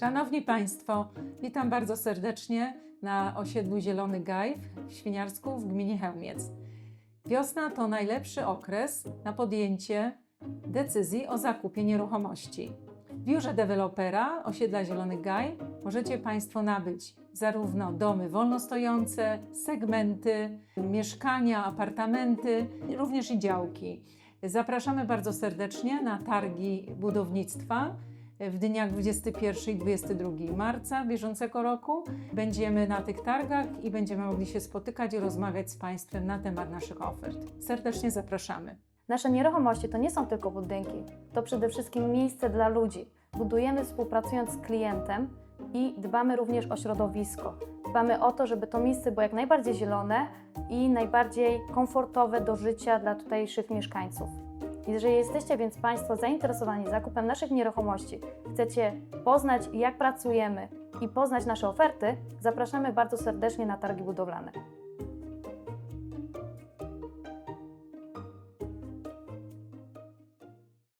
Szanowni Państwo, witam bardzo serdecznie na osiedlu Zielony Gaj w Świniarsku w gminie Chełmiec. Wiosna to najlepszy okres na podjęcie decyzji o zakupie nieruchomości. W biurze dewelopera osiedla Zielony Gaj możecie Państwo nabyć zarówno domy wolnostojące, segmenty, mieszkania, apartamenty, również i działki. Zapraszamy bardzo serdecznie na targi budownictwa w dniach 21 i 22 marca bieżącego roku. Będziemy na tych targach i będziemy mogli się spotykać i rozmawiać z Państwem na temat naszych ofert. Serdecznie zapraszamy. Nasze nieruchomości to nie są tylko budynki, to przede wszystkim miejsce dla ludzi. Budujemy współpracując z klientem i dbamy również o środowisko. Dbamy o to, żeby to miejsce było jak najbardziej zielone i najbardziej komfortowe do życia dla tutejszych mieszkańców. Jeżeli jesteście więc Państwo zainteresowani zakupem naszych nieruchomości, chcecie poznać jak pracujemy i poznać nasze oferty, zapraszamy bardzo serdecznie na targi budowlane.